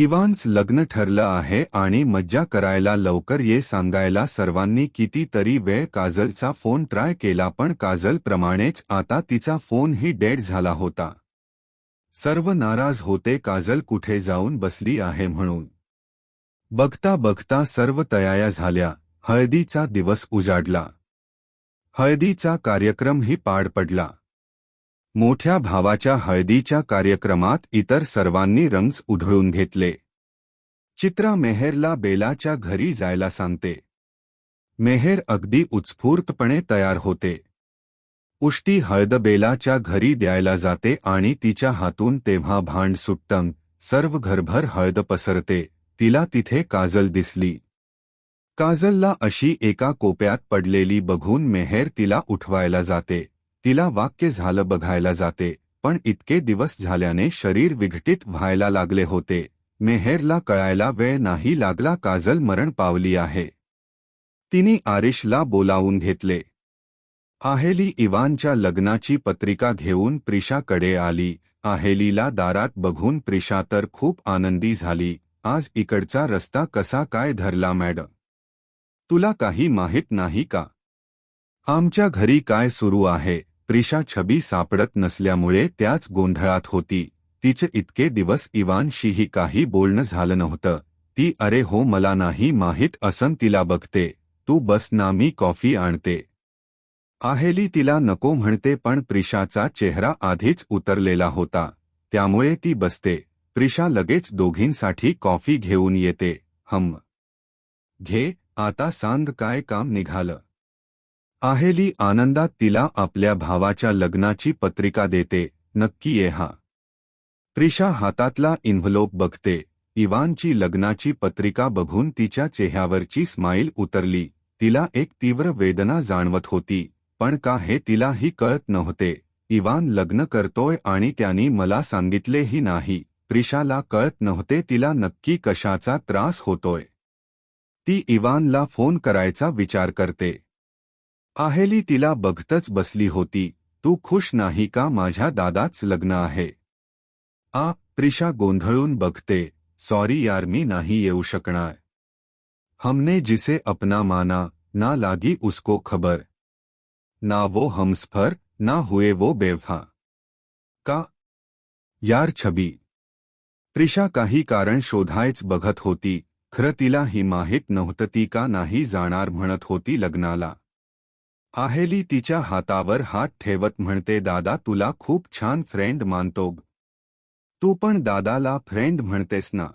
Evans लग्न ठरलं आहे आणि मज्जा करायला लवकर ये सांगायला सर्वांनी कितीतरी वेळ काजलचा फोन ट्राय केला पण काजलप्रमाणेच आता तिचा फोनही डेड झाला होता. सर्व नाराज होते काजल कुठे जाऊन बसली आहे म्हणून. बघता बघता सर्व तयाया झाल्या हळदीचा दिवस उजाडला. हळदीचा कार्यक्रमही पाड पडला. मोठ्या भावाच्या हळदीच्या कार्यक्रमात इतर सर्वांनी रंग उधळून घेतले. चित्रा मेहेरला बेलाच्या घरी जायला सांगते. मेहेर अगदी उत्स्फूर्तपणे तयार होते. उष्टी हळद बेलाच्या घरी द्यायला जाते आणि तिच्या हातून तेव्हा भांड सुटतं. सर्व घरभर हळद पसरते. तिला तिथे काजल दिसली. काजलला अशी एका कोप्यात पडलेली बघून मेहेर तिला उठवायला जाते. तिला वाक्य झालं बघायला जाते पण इतके दिवस झाल्याने शरीर विघटित व्हायला लागले होते. मेहेरला कळायला वेळ नाही लागला काजल मरण पावली आहे. तिने आरिशला बोलावून घेतले. आहेली इवानच्या लग्नाची पत्रिका घेऊन प्रिशाकडे आली. आहेलीला दारात बघून प्रिशा तर खूप आनंदी झाली. आज इकडचा रस्ता कसा काय धरला मॅडम तुला काही माहीत नाही का? आमच्या घरी काय सुरू आहे? प्रिशा छबी सापडत नसल्यामुळे त्याच गोंधळात होती. तिचे इतके दिवस इवानशीही काही बोलणं झालं नव्हतं. ती अरे हो मला नाही माहीत असन तिला बघते. तू बस ना मी कॉफी आणते. आहेली तिला नको म्हणते पण प्रिशाचा चेहरा आधीच उतरलेला होता. त्यामुळे ती बसते. प्रिशा लगेच दोघींसाठी कॉफी घेऊन येते. हम घे आता सांग काय काम निघालं. आहेली आनंदात तिला आपल्या भावाच्या लग्नाची पत्रिका देते नक्की ये हा. प्रिशा हातातला इन्व्हलोप बघते इवानची लग्नाची पत्रिका बघून तिच्या चेहऱ्यावरची स्माईल उतरली तिला एक तीव्र वेदना जाणवत होती पण का हे तिलाही कळत नव्हते इवान लग्न करतोय आणि त्यांनी मला सांगितलेही नाही प्रिशाला कळत नव्हते तिला नक्की कशाचा त्रास होतोय. ती इवानला फोन करायचा विचार करते आहेली तिला बघतच बसली होती. तू खुश नाही का माझ्या दादाच लग्न आहे? आ प्रिशा गोंधळून बघते. सॉरी यार मी नाही येऊ शकणार. हमने जिसे अपना माना ना लागी उसको खबर. ना वो हमस्फर ना हुए वो बेवफा. का? यार छबी. त्रिषा काही कारण शोधायच बघत होती. खरं तिला ही माहीत नव्हतं ती का नाही जाणार म्हणत होती लग्नाला. आहेली तिच्या हातावर हात ठेवत म्हणते दादा तुला खूप छान फ्रेंड मानतो तू पण दादाला फ्रेंड म्हणतेस ना.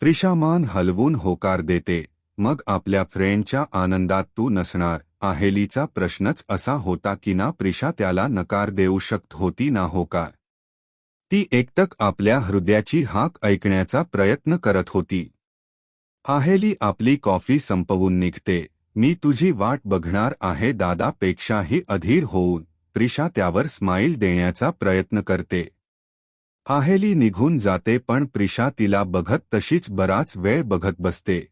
प्रिशामान हलवून होकार देते. मग आपल्या फ्रेंडच्या आनंदात तू नसणार. आहेलीचा प्रश्नच असा होता की ना प्रिशा त्याला नकार देऊ शकत होती ना होकार. ती एकटक आपल्या हृदयाची हाक ऐकण्याचा प्रयत्न करत होती. आहेली आपली कॉफी संपवून निघते. मी तुझी वाट बघणार आहे दादापेक्षाही अधीर होऊन. प्रिशा त्यावर स्माईल देण्याचा प्रयत्न करते. आहेली निघून जाते पण प्रिशा तिला बघत तशीच बराच वेळ बघत बसते.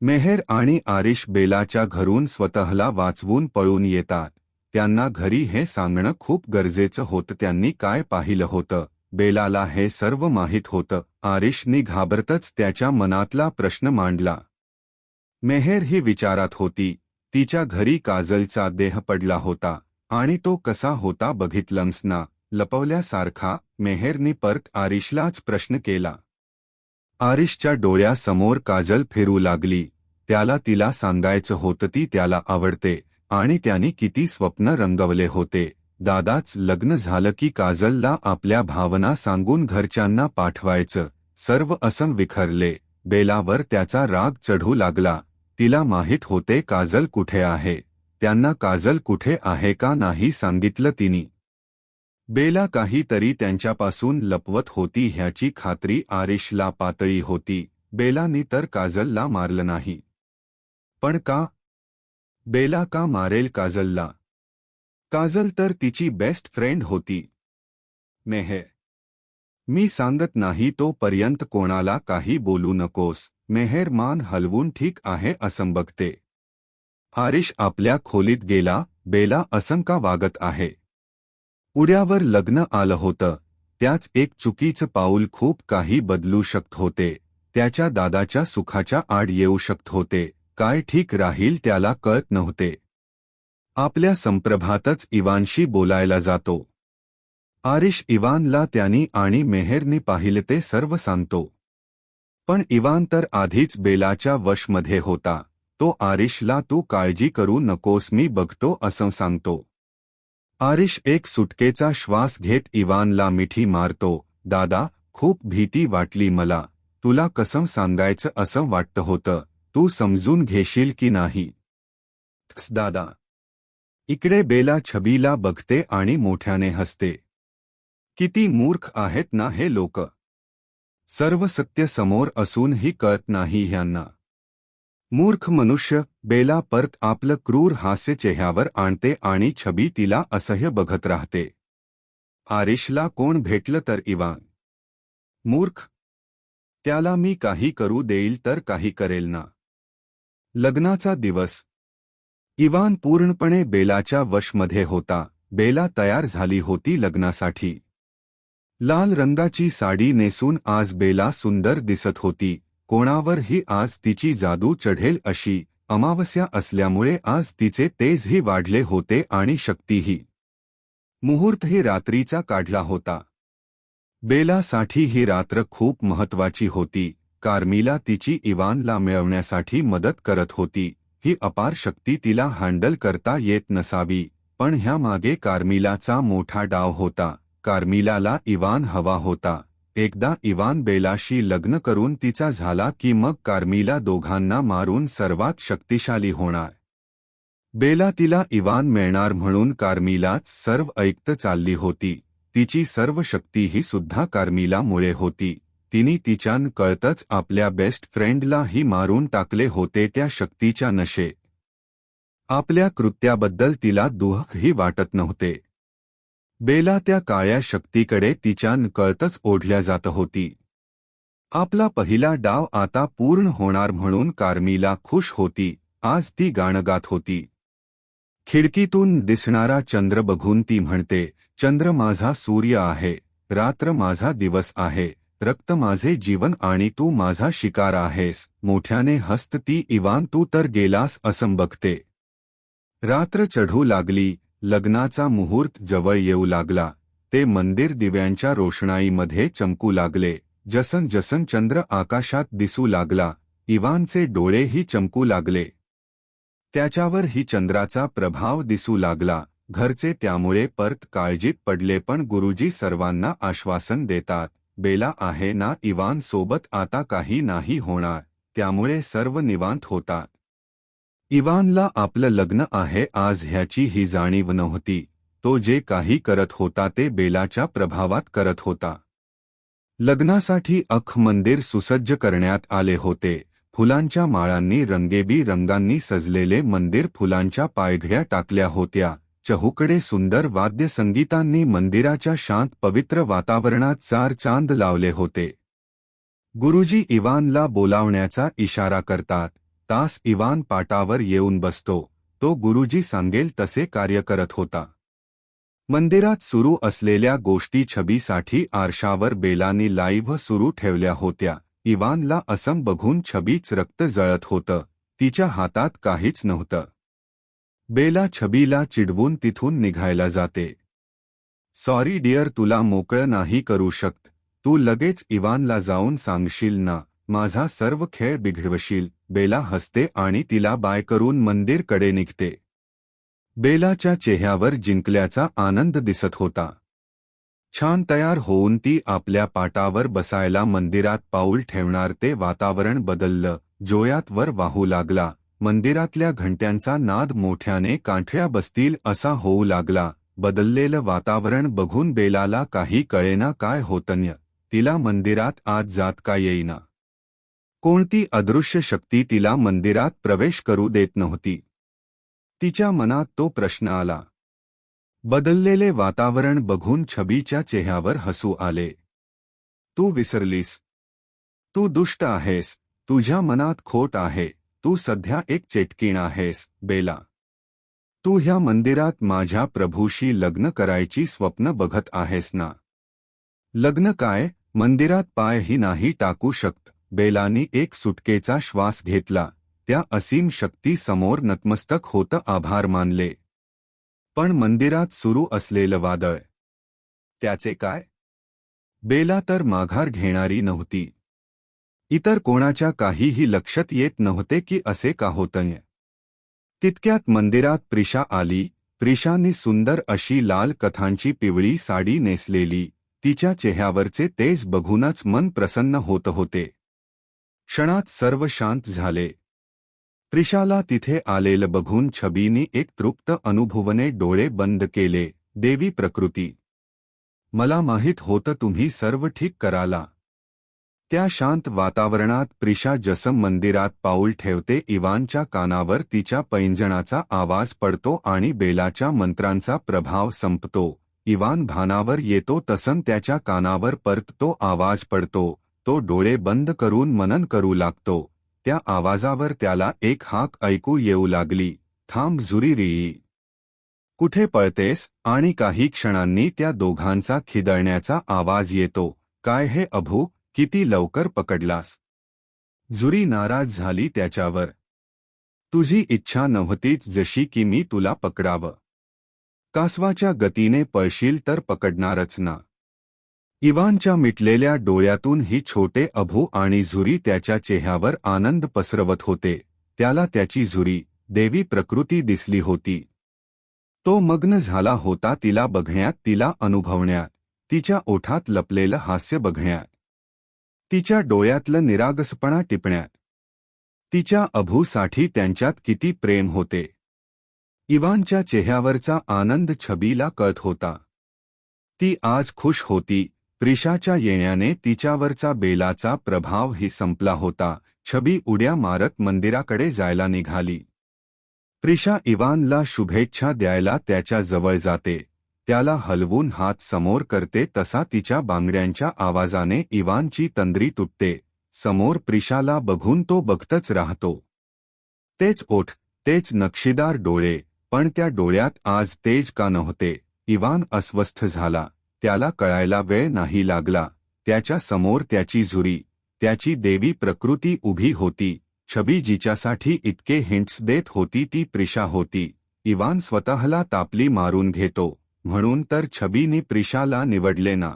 मेहर आणि आरिश बेलाच्या घरून स्वतःला वाचवून पळून येतात. त्यांना घरी हे सांगणं खूप गरजेचं होतं त्यांनी काय पाहिलं होतं? बेलाला हे सर्व माहीत होतं. आरिशनी घाबरतच त्याच्या मनातला प्रश्न मांडला. मेहेर ही विचारात होती तिच्या घरी काजलचा देह पडला होता आणि तो कसा होता बघितलंसना लपवल्यासारखा मेहेरनी परत आरिशलाच प्रश्न केला. आरिशच्या डोळ्यासमोर काजल फिरू लागली त्याला तिला सांगायचं होतं ती त्याला आवडते आणि त्यांनी किती स्वप्न रंगवले होते. दादाच लग्न झालं की काजलला आपल्या भावना सांगून घरच्यांना पाठवायचं सर्व असं विखरले बेलावर त्याचा राग चढू लागला तिला माहीत होते काजल कुठे आहे. त्यांना काजल कुठे आहे का नाही सांगितलं तिने. बेला काहीतरी त्यांच्यापासून लपवत होती ह्याची खात्री आरिशला पातळी होती. बेलानी तर काजलला मारलं नाही. पण का? बेला का मारेल काजलला? काजल तर तिची बेस्ट फ्रेंड होती. मेहे मी सांगत नाही तोपर्यंत कोणाला काही बोलू नकोस. मेहेर मान हलवून ठीक आहे असं बघते आरिश आपल्या खोलीत गेला बेला असंका वागत आहे. उड्यावर लग्न आलं होतं त्याच एक चुकीचं पाऊल खूप काही बदलू शकत होते त्याच्या दादाच्या सुखाच्या आड येऊ शकत होते काय ठीक राहील त्याला कळत नव्हते. आपल्या संप्रभातच इवानशी बोलायला जातो. आरिश इवानला त्यांनी आणि मेहेरने पाहिले ते सर्व सांगतो. पण इवान तर आधीच बेलाच्या वशमध्ये होता. तो आरिशला तू काळजी करू नकोस मी बघतो असं सांगतो. आरिश एक सुटकेचा श्वास घेत इवानला मिठी मारतो. दादा खूप भीती वाटली मला. तुला कसं सांगायचं असं वाटतं होतं. तू समजून घेशील की नाही? दादा. इकडे बेला छबीला बघते आणि मोठ्याने हसते. किती मूर्ख आहेत ना हे लोक. सर्व सत्य समोर असूनही कळत नाही ह्यांना. मूर्ख मनुष्य, बेला परत आपलं क्रूर हास्य चेहऱ्यावर आणते आणि छबी तिला असह्य बघत राहते. आरिशला कोण भेटलं तर इवान? मूर्ख? त्याला मी काही करू देईल तर काही करेल ना? लग्नाचा दिवस. इवान पूर्णपणे बेलाच्या वशमध्ये होता. बेला तयार झाली होती लग्नासाठी. लाल रंगाची साडी नेसून आज बेला सुंदर दिसत होती. कोणावरही आज तिची जादू चढेल अशी अमावस्या असल्यामुळे आज तिचे तेजही वाढले होते आणि शक्तीही. मुहूर्तही रात्रीचा काढला होता. बेलासाठी ही रात्र खूप महत्वाची होती. कार्मिला तिची इवानला मिळवण्यासाठी मदत करत होती. ही अपार शक्ती तिला हँडल करता येत नसावी पण ह्यामागे कार्मिलाचा मोठा डाव होता. कार्मिलाला इवान हवा होता. एकदा इवान बेलाशी लग्न करून तिचा झाला की मग कार्मिला दोघांना मारून सर्वात शक्तिशाली होणार. बेला तिला इवान मिळणार म्हणून कार्मिलाच सर्व ऐकत चालली होती. तिची सर्व शक्ती ही सुद्धा कार्मिलामुळे होती. तिने तिच्यान कळतच आपल्या बेस्ट फ्रेंडलाही मारून टाकले होते त्या शक्तीच्या नशे. आपल्या कृत्याबद्दल तिला दुःखही वाटत नव्हते. बेला त्या काळ्या शक्तीकडे तिच्यान कळतच ओढल्या जात होती. आपला पहिला डाव आता पूर्ण होणार म्हणून कार्मीला खुश होती आज ती गाणं गात होती. खिडकीतून दिसणारा चंद्र बघून ती म्हणते चंद्र माझा सूर्य आहे रात्र माझा दिवस आहे रक्त माझे जीवन आणि तू माझा शिकार आहेस मोठ्याने हस्त ती इवान तू तर गेलास असं बघते. रात्र चढू लागली लग्नाचा मुहूर्त जवळ येऊ लागला. ते मंदिर दिव्यांच्या रोषणाईमध्ये चमकू लागले. जसन जसन चंद्र आकाशात दिसू लागला. इवानचे डोळेही चमकू लागले. त्याच्यावर ही चंद्राचा प्रभाव दिसू लागला. घरचे त्यामुळे परत काळजीत पडले पण गुरुजी सर्वांना आश्वासन देतात बेला आहे ना इवान सोबत आता काही नाही होणार. त्यामुळे सर्व निवांत होतात. इवानला आपलं लग्न आहे आज ह्याची ही जाणीव नव्हती. तो जे काही करत होता ते बेलाच्या प्रभावात करत होता. लग्नासाठी अख मंदिर सुसज्ज करण्यात आले होते. फुलांच्या माळांनी रंगेबी रंगांनी सजलेले मंदिर फुलांच्या पायघड्या टाकल्या होत्या. चहूकडे सुंदर वाद्यसंगीतांनी मंदिराच्या शांत पवित्र वातावरणात चार चांद लावले होते. गुरुजी इवानला बोलावण्याचा इशारा करतात. तास इवान पाटावर येऊन बसतो. तो गुरुजी सांगेल तसे कार्य करत होता. मंदिरात सुरू असलेल्या गोष्टी छबीसाठी आरशावर बेलानी लाईव्ह सुरू ठेवल्या होत्या. इवानला असं बघून छबीच रक्त जळत होतं. तिच्या हातात काहीच नव्हतं. बेला छबीला चिडवून तिथून निघायला जाते. सॉरी डिअर तुला मोकळं नाही करू शकत. तू लगेच इवानला जाऊन सांगशील ना माझा सर्व खेळ बिघडवशील. बेला हसते आणि तिला बाय करून मंदिरकडे निघते. बेलाच्या चेहऱ्यावर जिंकल्याचा आनंद दिसत होता. छान तयार होऊन ती आपल्या पाटावर बसायला मंदिरात पाऊल ठेवणार ते वातावरण बदललं जोयात वर वाहू लागला मंदिरातल्या घंट्यांचा नाद मोठ्याने कांठळ्या बसतील असा होऊ लागला बदललेलं वातावरण बघून बेलाला काही कळेना काय होतन्य तिला मंदिरात आत जात का येईना. कोणती अदृश्य शक्ती तिला मंदिरात प्रवेश करू देत नव्हती. तिच्या मनात तो प्रश्न आला. बदललेले वातावरण बघून छबीच्या चेहऱ्यावर हसू आले. तू विसरलीस. तू दुष्ट आहेस. तुझ्या मनात खोट आहे. तू सध्या एक चेटकीण आहेस बेला. तू ह्या मंदिरात माझ्या प्रभूशी लग्न करायची स्वप्न बघत आहेस ना. लग्न काय? मंदिरात पायही नाही टाकू शकत. बेलानी एक सुटकेचा श्वास घेतला. त्या असीम शक्ती समोर नतमस्तक होत आभार मानले. पण मंदिरात सुरू असलेलं वादळ. त्याचे काय? बेला तर माघार घेणारी नव्हती. इतर कोणाच्या काहीही लक्षात येत नव्हते की असे का होतंय. तितक्यात मंदिरात प्रिशा आली. प्रिशाने सुंदर अशी लाल कथांची पिवळी साडी नेसलेली. तिच्या चेहऱ्यावरचे तेज बघूनच मन प्रसन्न होत होते. क्षणात सर्व शांत झाले. त्रिशाला तिथे आलेलं बघून छबीनी एक तृप्त अनुभवने डोळे बंद केले. देवी प्रकृती. मला माहीत होतं तुम्ही सर्व ठीक कराला. त्या शांत वातावरणात प्रिशा जसम मंदिरात पाऊल ठेवते इवानच्या कानावर तिच्या पैंजणाचा आवाज पडतो आणि बेलाच्या मंत्रांचा प्रभाव संपतो. इवान भानावर येतो तसन त्याच्या कानावर परततो आवाज पडतो. तो डोळे बंद करून मनन करू लागतो. त्या आवाजावर त्याला एक हाक ऐकू येऊ लागली. थांब जुरी कुठे पळतेस आणि काही क्षणांनी त्या दोघांचा खिदळण्याचा आवाज येतो. काय हे अभू? किती लवकर पकडलास झुरी नाराज झाली त्याच्यावर. तुझी इच्छा नव्हतीच जशी की मी तुला पकडावं. कासवाच्या गतीने पळशील तर पकडणारच ना. इवानच्या मिटलेल्या डोळ्यातून ही छोटे अभू आणि झुरी त्याच्या चेहऱ्यावर आनंद पसरवत होते. त्याला त्याची झुरी देवी प्रकृती दिसली होती. तो मग्न झाला होता तिला बघण्यात तिला अनुभवण्यात. तिच्या ओठात लपलेलं हास्य बघण्यात. तिच्या डोळ्यातलं निरागसपणा टिपण्यात. तिच्या अभूसाठी त्यांच्यात किती प्रेम होते. इवानच्या चेहऱ्यावरचा आनंद छबीला कळत होता. ती आज खुश होती. प्रिशाच्या येण्याने तिच्यावरचा बेलाचा प्रभावही संपला होता. छबी उड्या मारत मंदिराकडे जायला निघाली. प्रिशा इवानला शुभेच्छा द्यायला त्याच्याजवळ जाते. त्याला हलवून हात समोर करते तसा तिच्या बांगड्यांच्या आवाजाने इवानची तंद्री तुटते. समोर प्रिशाला बघून तो बघतच राहतो. तेच ओठ तेच नक्षीदार डोळे पण त्या डोळ्यात आज तेज का नव्हते इवान अस्वस्थ झाला. त्याला कळायला वेळ नाही लागला. त्याच्यासमोर त्याची झुरी त्याची देवी प्रकृती उभी होती. छबी जिच्यासाठी इतके हिंट्स देत होती ती प्रिशा होती. इवान स्वतःला तापली मारून घेतो. म्हणून तर छबीने प्रिशाला निवडले ना.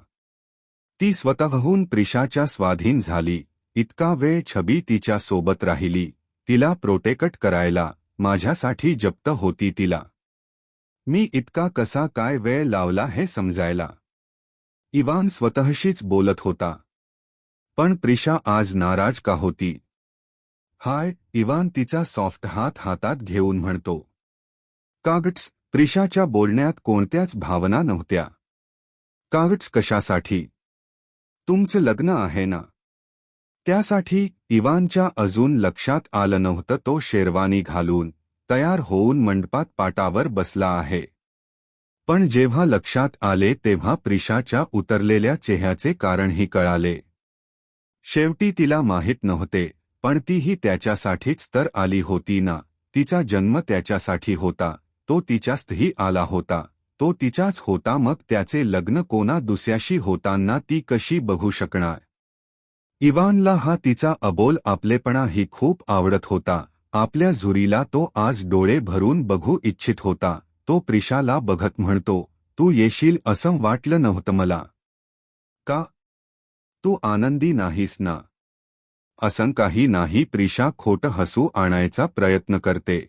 ती स्वतःहून प्रिशाच्या स्वाधीन झाली. इतका वेळ छबी तिच्या सोबत राहिली. तिला प्रोटेक्ट करायला माझ्यासाठी जप्त होती तिला. मी इतका कसा काय वेळ लावला हे समजायला. इवान स्वतःशीच बोलत होता. पण प्रिशा आज नाराज का होती? हाय इवान तिचा सॉफ्ट हात हातात घेऊन म्हणतो. कागट्स प्रिशाच्या बोलण्यात कोणत्याच भावना नव्हत्या. कागट्स कशासाठी? तुमचं लग्न आहे ना? त्यासाठी इवानच्या अजून लक्षात आलं नव्हतं तो शेरवानी घालून तयार होऊन मंडपात पाटावर बसला आहे. पण जेव्हा लक्षात आले तेव्हा प्रिशाच्या उतरलेल्या चेह्याचे कारणही कळाले. शेवटी तिला माहीत नव्हते पण तीही त्याच्यासाठीच तर आली होती ना. तिचा जन्म त्याच्यासाठी होता तो तिच्यास्तही आला होता तो तिचाच होता मग त्याचे लग्न कोणा दुसऱ्याशी होताना ती कशी बघू शकणार? इवानला हा तिचा अबोल आपलेपणाही खूप आवडत होता आपल्या झुरीला तो आज डोळे भरून बघू इच्छित होता. तो प्रिशाला बघत म्हणतो तू येशील असं वाटलं नव्हतं मला. का? तू आनंदी नाहीस ना. असं काही नाही प्रिशा खोटं हसू आणायचा प्रयत्न करते.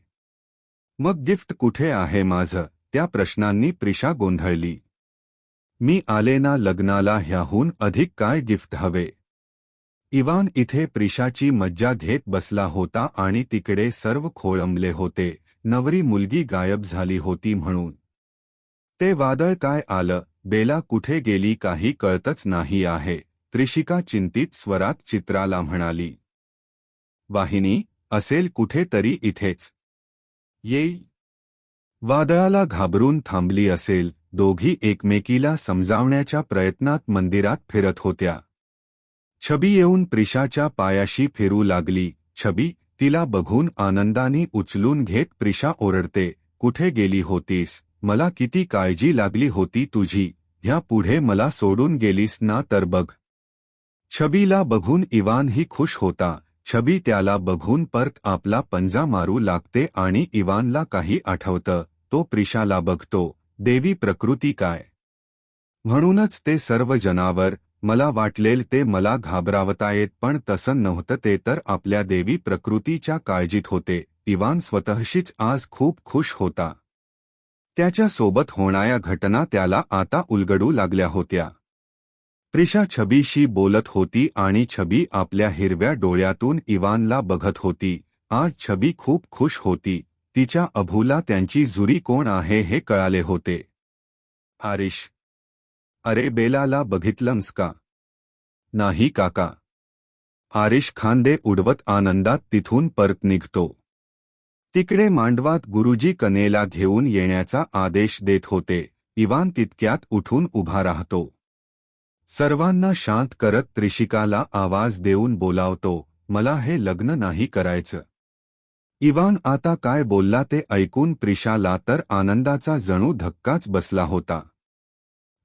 मग गिफ्ट कुठे आहे माझं? त्या प्रश्नांनी प्रिशा गोंधळली. मी आले ना लग्नाला ह्याहून अधिक काय गिफ्ट हवे? इवान इथे प्रिशाची मज्जा घेत बसला होता आणि तिकडे सर्व खोळंबले होते. नवरी मुलगी गायब झाली होती म्हणून. ते वादळ काय आलं बेला कुठे गेली काही कळतच नाही आहे त्रिशिका चिंतित स्वरात चित्राला म्हणाली. वाहिनी असेल कुठेतरी इथेच. येई वादळाला घाबरून थांबली असेल दोघी एकमेकीला समजावण्याच्या प्रयत्नात मंदिरात फिरत होत्या. छबी येऊन प्रिशाच्या पायाशी फिरू लागली छबी तिला बघून आनंदाने उचलून घेत प्रिशा ओरडते कुठे गेली होतीस? मला किती काळजी लागली होती तुझी. ह्या पुढे मला सोडून गेलीस ना तर बघ छबीला बघून इवानही खुश होता. छबी त्याला बघून परत आपला पंजा मारू लागते आणि इवानला काही आठवतं. तो प्रिशाला बघतो देवी प्रकृती काय म्हणूनच ते सर्व जनावर मला वाटलेल ते मला घाबरावतायेत पण तसं नव्हतं ते तर आपल्या देवी प्रकृतीच्या काळजीत होते. इवान स्वतःशीच आज खूप खुश होता. त्याच्या सोबत होणाऱ्या घटना त्याला आता उलगडू लागल्या होत्या. प्रिशा छबीशी बोलत होती आणि छबी आपल्या हिरव्या डोळ्यातून इवानला बघत होती. आज छबी खूप खुश होती. तिच्या अभूला त्यांची जुरी कोण आहे हे कळाले होते. आरिश अरे बेलाला बघितलंस का? नाही काका. आरिश खांदे उडवत आनंदात तिथून परत निघतो. तिकडे मांडवात गुरुजी कनेला घेऊन येण्याचा आदेश देत होते. इवान तितक्यात उठून उभा राहतो. सर्वांना शांत करत त्रिशिकाला आवाज देऊन बोलावतो मला हे लग्न नाही करायचं. इवान आता काय बोलला ते ऐकून प्रिशाला तर आनंदाचा जणू धक्काच बसला होता.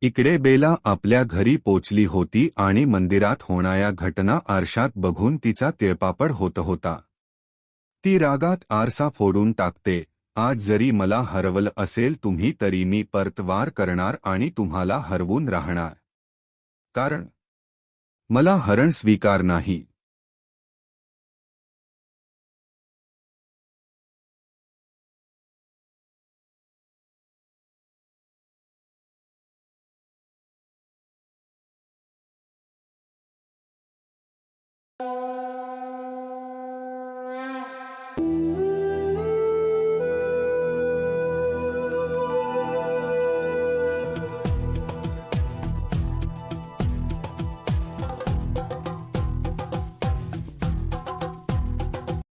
इकडे बेला आपल्या घरी पोचली होती आणि मंदिरात होणाऱ्या घटना आरशात बघून तिचा तिळपापड होत होता. ती रागात आरसा फोडून टाकते आज जरी मला हरवलं असेल तुम्ही तरी मी परतवार करणार आणि तुम्हाला हरवून राहणार. कारण मला हरण स्वीकार नाही.